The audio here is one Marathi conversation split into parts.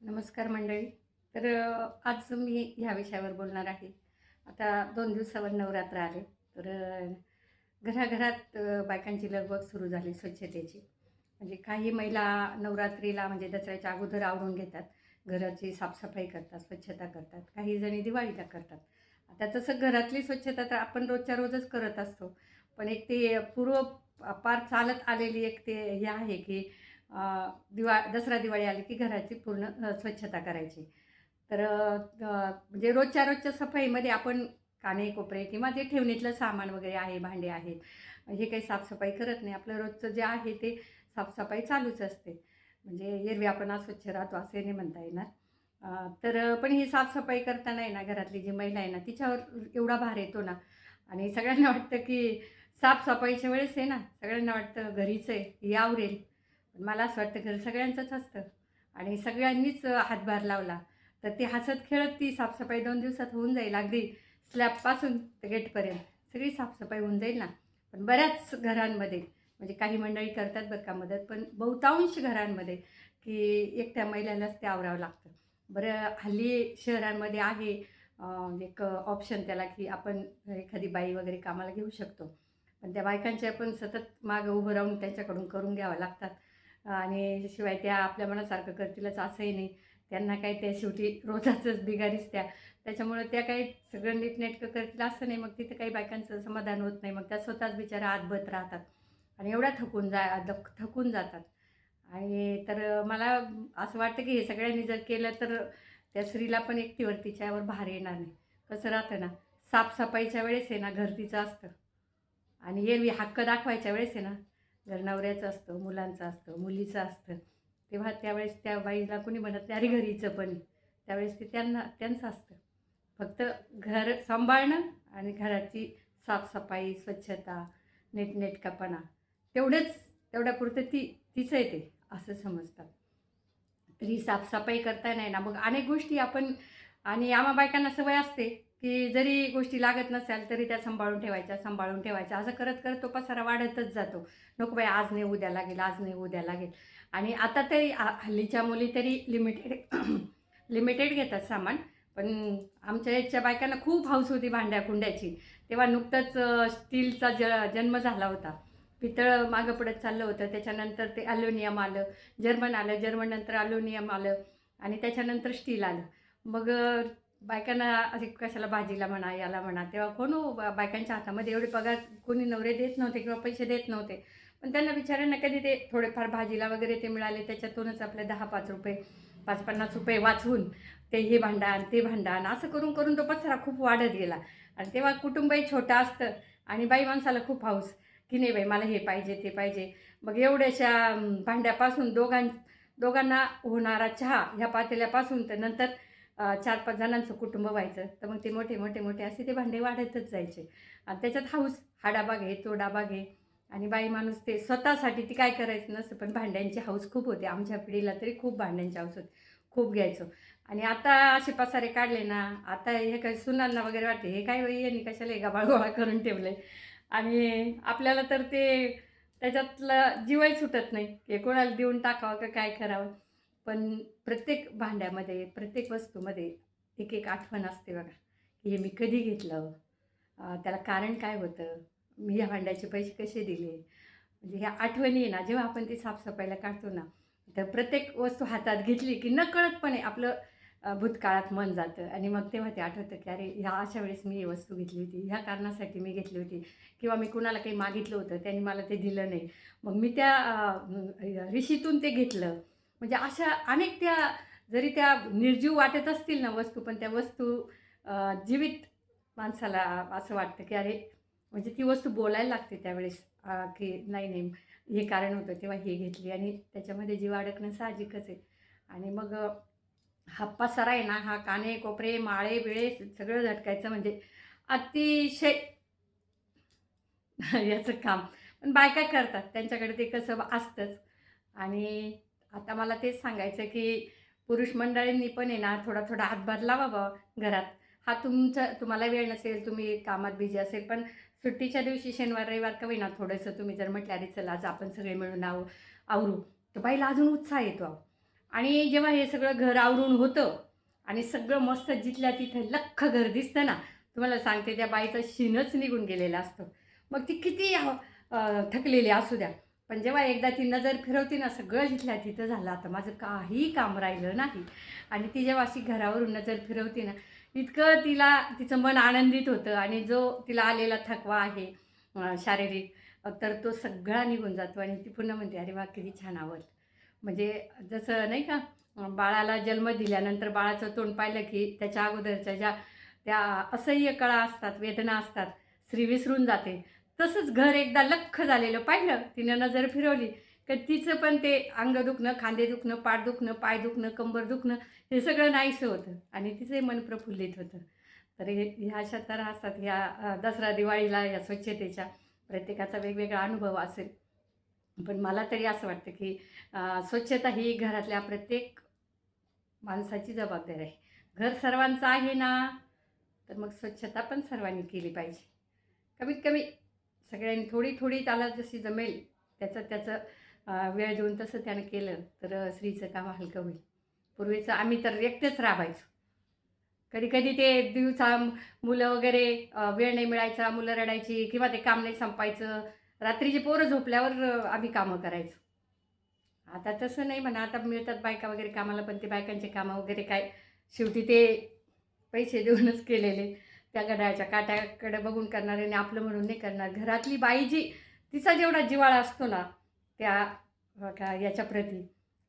नमस्कार मंडळी. तर आज मी ह्या विषयावर बोलणार आहे. आता दोन दिवसावर नवरात्र आले. तर घराघरात बायकांची लगबग सुरू झाली स्वच्छतेची. म्हणजे काही महिला नवरात्रीला म्हणजे दसऱ्याच्या अगोदर आवरून घेतात. घराची साफसफाई करतात स्वच्छता करतात. काही जणी दिवाळीला करतात. आता तसं घरातली स्वच्छता तर आपण रोजच्या रोजच करत असतो. पण एक ते पूर्व पार चालत आलेली एक ते हे आहे की दिवा दसरा दिवाळी आली की घराची पूर्ण स्वच्छता करायची. तर म्हणजे रोजच्या रोजच्या सफाईमध्ये आपण काने कोपरे किंवा जे ठेवणीतलं सामान वगैरे आहे भांडे आहेत हे काही साफसफाई करत नाही. आपलं रोजचं जे आहे ते साफसफाई चालूच असते. म्हणजे एरवी आपण स्वच्छ राहतो असे नाही म्हणता येणार. तर पण ही साफसफाई करताना आहे ना घरातली जी महिला आहे ना तिच्यावर एवढा भार येतो ना आणि सगळ्यांना वाटतं की साफसफाईच्या वेळेस आहे ना सगळ्यांना वाटतं घरीच आहे हे आवरेल. पण मला असं वाटतं घर सगळ्यांचंच असतं. आणि सगळ्यांनीच हातभार लावला तर ती हसत खेळत ती साफसफाई दोन दिवसात होऊन जाईल. अगदी स्लॅबपासून ते गेटपर्यंत सगळी साफसफाई होऊन जाईल ना. पण बऱ्याच घरांमध्ये म्हणजे काही मंडळी करतात बरं का मदत पण बहुतांश घरांमध्ये की एकट्या महिलांनाच ते आवरावं लागतं. बरं हल्ली शहरांमध्ये आहे एक ऑप्शन त्याला की आपण एखादी बाई वगैरे कामाला घेऊ शकतो. पण त्या बायकांच्या पण सतत मागं उभं राहून त्यांच्याकडून करून घ्यावं लागतात. आणि शिवाय त्या आपल्या मनासारखं करतीलच असंही नाही. त्यांना काही त्या शेवटी रोजाचंच बिगारीच त्या त्याच्यामुळं त्या काही सगळं नीटनेटकं करतील असं नाही. मग तिथं काही बायकांचं समाधान होत नाही. मग त्या स्वतःच बिचारा आतबत राहतात. आणि एवढ्या थकून जा थकून जातात. आणि तर मला असं वाटतं की हे सगळ्यांनी जर केलं तर त्या स्त्रीला पण एकटीवर तिच्यावर भार येणार नाही. कसं राहतं ना साफसफाईच्या वेळेस आहे ना घर तिचं असतं. आणि एरवी हक्क दाखवायच्या वेळेस आहे ना जर नवऱ्याचं असतं मुलांचं असतं मुलीचं असतं तेव्हा त्यावेळेस त्या बाईला कोणी म्हणत नाही अरे घरीचं पण त्यावेळेस ते त्यांना त्यांचं असतं. फक्त घर सांभाळणं आणि घराची साफसफाई स्वच्छता नीटनेटकापणा तेवढंच तेवढ्यापुरतं ती तिचं येते असं समजतात तरी साफसफाई करता नाही ना. मग अनेक गोष्टी आपण आणि आम्हा बायकांना सवय असते. की जरी गोष्टी लागत नसाल तरी त्या सांभाळून ठेवायच्या सांभाळून ठेवायच्या. असं करत करत तो पसारा वाढतच जातो. नको बाई आज नाही उद्या लागेल आज नाही उद्या लागेल. आणि आता तरी हल्लीच्या मुली तरी लिमिटेड लिमिटेड घेतात सामान. पण आमच्या याच्या बायकांना खूप हौस होती भांड्या कुंड्याची. तेव्हा नुकतंच स्टीलचा ज जन्म झाला होता. पितळ मागं पडत चाललं होतं. त्याच्यानंतर ते ॲल्युमिनियम आलं. जर्मन आलं. जर्मननंतर नंतर आलं. आणि त्याच्यानंतर स्टील आलं. मग बायकांना असे कशाला भाजीला म्हणा याला म्हणा तेव्हा कोण हो, बायकांच्या हातामध्ये एवढे पगार कोणी नवरे देत नव्हते किंवा पैसे देत नव्हते. पण त्यांना बिचाऱ्यांना कधी ते थोडेफार भाजीला वगैरे ते मिळाले त्याच्यातूनच आपले दहा पाच रुपये पाच पन्नास रुपये वाचवून ते हे भांडाण ते भांडण असं करून करून तो पसारा खूप वाढत गेला. आणि तेव्हा कुटुंबही छोटं असतं आणि बाई माणसाला खूप हाऊस की नाही बाई मला हे पाहिजे ते पाहिजे. मग एवढ्याशा भांड्यापासून दोघां दोघांना होणारा चहा ह्या पातेल्यापासून तर नंतर चार पाच जणांचं कुटुंब व्हायचं तर मग ते मोठे मोठे मोठे असे ते भांडे वाढतच जायचे. आणि त्याच्यात हाऊस हा डाबा घे तो डाबा घे आणि बाई माणूस ते स्वतःसाठी ती काय करायचं नसतं पण भांड्यांची हाऊस खूप होते. आमच्या पिढीला तरी खूप भांड्यांची हाऊस होती. खूप घ्यायचो. आणि आता असे पसारे काढले ना आता हे काय सुनांना वगैरे वाटते. हे काय बाई यांनी कशाला गबाळ गोळा करून ठेवले आणि आपल्याला तर ते त्याच्यातलं जीवही सुटत नाही. हे कोणाला देऊन टाकावं का काय करावं? पण प्रत्येक भांड्यामध्ये प्रत्येक वस्तूमध्ये एक एक आठवण असते बघा की हे मी कधी घेतलं? त्याला कारण काय होतं? मी ह्या भांड्याचे पैसे कसे दिले? म्हणजे ह्या आठवणी आहे ना जेव्हा आपण ती साफसफाईला काढतो ना तर प्रत्येक वस्तू हातात घेतली की नकळतपणे आपलं भूतकाळात मन जातं. आणि मग तेव्हा ते आठवतं की अरे ह्या अशा वेळेस मी ही वस्तू घेतली होती ह्या कारणासाठी मी घेतली होती. किंवा मी कुणाला काही मागितलं होतं त्यांनी मला ते दिलं नाही. मग मी त्या ऋषीतून ते घेतलं. म्हणजे अशा अनेक त्या जरी त्या निर्जीव वाटत असतील ना वस्तू पण त्या वस्तू जीवित माणसाला असं वाटतं की अरे म्हणजे ती वस्तू बोलायला लागते त्यावेळेस की नाही नाही हे कारण होतं तेव्हा हे घेतली आणि त्याच्यामध्ये जीव अडकणं साहजिकच आहे. आणि मग हप्पा हा पसारा आहे ना हा काने कोपरे माळे बिळे सगळं झटकायचं म्हणजे अतिशय याचं काम. पण बायका करतात त्यांच्याकडे ते कसं असतंच. आणि आता मला तेच सांगायचं की पुरुष मंडळींनी पण आहे ना थोडा थोडा हातभार लावा बा घरात. हा तुमचा तुम्हाला वेळ नसेल तुम्ही कामात बिझी असेल पण सुट्टीच्या दिवशी शनिवार रविवार का ना थोडंसं तुम्ही जर म्हटलं अरे चला आज आपण सगळे मिळून आव आवरू. तर बाईला अजून उत्साह येतो आणि जेव्हा हे सगळं घर आवरून होतं आणि सगळं मस्त जिथल्या तिथं लख्ख घर दिसतं ना तुम्हाला सांगते त्या बाईचा शिनच निघून गेलेला असतो. मग ती किती थकलेली असू द्या. पण जेव्हा एकदा ती नजर फिरवते ना सगळं जिथल्या तिथं झालं. आता माझं काही काम राहिलं नाही. आणि ती जेव्हा अशी घरावरून नजर फिरवते ना इतकं तिला तिचं मन आनंदित होतं. आणि जो तिला आलेला थकवा आहे शारीरिक तर तो सगळा निघून जातो. आणि ती पुन्हा म्हणते अरे वा किती छान आवड म्हणजे जसं नाही का बाळाला जन्म दिल्यानंतर बाळाचं तोंड पाहिलं की त्याच्या अगोदरच्या ज्या त्या असह्य कळा असतात वेदना असतात स्त्री विसरून जाते. तसंच घर एकदा लख्ख झालेलं पाहिलं तिनं नजर फिरवली. तर तिचं पण ते अंग दुखणं खांदे दुखणं पाठ दुखणं पाय दुखणं कंबर दुखणं हे सगळं नाहीसं होतं. आणि तिचंही मन प्रफुल्लित होतं. तर हे ह्या शतारा असतात ह्या दसरा दिवाळीला या स्वच्छतेच्या प्रत्येकाचा वेगवेगळा अनुभव असेल. पण मला तरी असं वाटतं की स्वच्छता ही घरातल्या प्रत्येक माणसाची जबाबदारी आहे. घर सर्वांचं आहे ना तर मग स्वच्छता पण सर्वांनी केली पाहिजे. कमीत कमी सगळ्यांनी थोडी थोडी त्याला जशी जमेल त्याचं त्याचं वेळ देऊन तसं त्यानं केलं तर स्त्रीचं काम हलकं होईल. पूर्वीचं आम्ही तर एकटेच राबायचो. कधी कधी ते दिवसा मुलं वगैरे वेळ नाही मिळायचा मुलं रडायची किंवा ते काम नाही संपायचं. रात्रीची पोरं झोपल्यावर आम्ही कामं करायचो. आता तसं नाही म्हणा आता मिळतात बायका वगैरे कामाला पण ते बायकांचे कामं वगैरे काय शेवटी ते पैसे देऊनच केलेले. त्या घड्याळच्या काट्याकडे बघून करणार आणि आपलं म्हणून नाही करणार. घरातली बाई जी तिचा जेवढा जिवाळा असतो ना त्या अ, का याच्याप्रती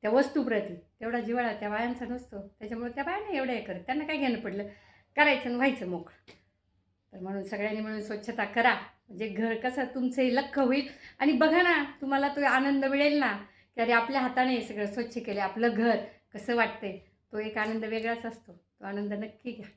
त्या वस्तूप्रती तेवढा जिवाळा त्या बायांचा नसतो. त्याच्यामुळे त्या बायांना एवढं हे करत त्यांना काय घेणं पडलं? करायचं आणि व्हायचं मोकळं तर म्हणून सगळ्यांनी मिळून स्वच्छता करा. म्हणजे घर कसं तुमचंही लख होईल. आणि बघा ना तुम्हाला तो आनंद मिळेल ना की अरे आपल्या हाताने हे सगळं स्वच्छ केले आपलं घर कसं वाटतंय तो एक आनंद वेगळाच असतो. तो आनंद नक्की घ्या.